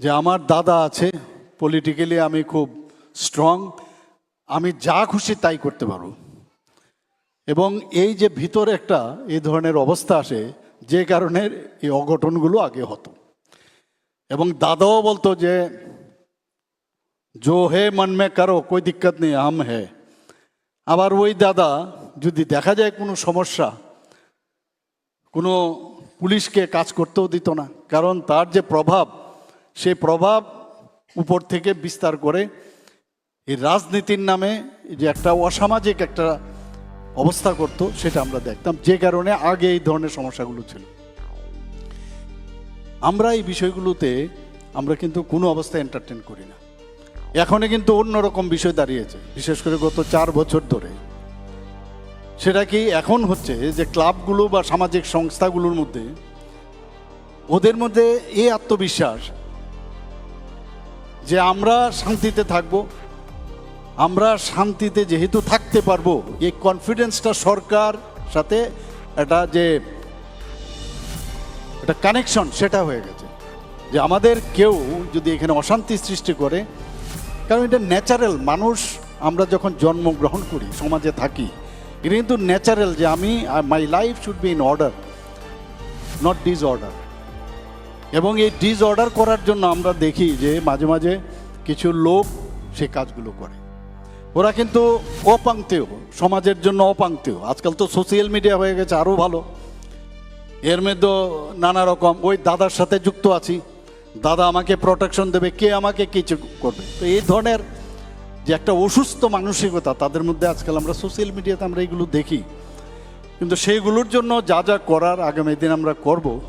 যে আমার দাদা আছে পলিটিক্যালি আমি খুব স্ট্রং আমি যা খুশি তাই করতে পারব। এবং এই যে ভিতরে একটা এই ধরনের অবস্থা আসে, যে কারণে এই অঘটনগুলো আগে হতো। এবং দাদাও বলতো যে, জো হে মন মে করো, কোই দিক্কত নেই, আম হে। আবার ওই দাদা যদি দেখা যায় কোনো সমস্যা, কোনো পুলিশকে কাজ করতেও দিত না, কারণ তার যে প্রভাব সেই প্রভাব উপর থেকে বিস্তার করে এই রাজনীতির নামে যে একটা অসামাজিক একটা অবস্থা করত, সেটা আমরা দেখতাম। যে কারণে আগে এই ধরনের সমস্যাগুলো ছিল। আমরা এই বিষয়গুলোতে, আমরা কিন্তু কোনো অবস্থায় এন্টারটেন করি না। এখনই কিন্তু অন্যরকম বিষয় দাঁড়িয়েছে। বিশেষ করে গত চার বছর ধরে। সেটা কি এখন হচ্ছে যে ক্লাবগুলো বা সামাজিক সংস্থাগুলোর মধ্যে, ওদের মধ্যে এই আত্মবিশ্বাস যে আমরা শান্তিতে থাকব, আমরা শান্তিতে যেহেতু থাকতে পারব, এই কনফিডেন্সটা সরকার সাথে একটা যে, একটা কানেকশন সেটা হয়ে গেছে। যে আমাদের কেউ যদি এখানে অশান্তি সৃষ্টি করে, কারণ এটা ন্যাচারাল মানুষ, আমরা যখন জন্মগ্রহণ করি, সমাজে থাকি, এটা কিন্তু ন্যাচারাল যে আমি my life should be in order not disorder এবং এই ডিসঅর্ডার করার জন্য আমরা দেখি যে মাঝে মাঝে কিছু লোক সে কাজগুলো করে। ওরা কিন্তু অপাংতেয়, সমাজের জন্য অপাংতেয়। আজকাল তো সোশ্যাল মিডিয়া হয়ে গেছে আরও ভালো। এর মধ্যে নানা রকম, ওই দাদার সাথে যুক্ত আছি। দাদা আমাকে প্রোটেকশন দেবে, কে আমাকে কিছু করবে? তো এই ধরনের যে একটা অসুস্থ মানসিকতা, তাদের মধ্যে আজকাল আমরা সোশ্যাল মিডিয়াতে আমরা এগুলো দেখি। কিন্তু সেইগুলোর জন্য যা যা করার আগামী দিন আমরা করব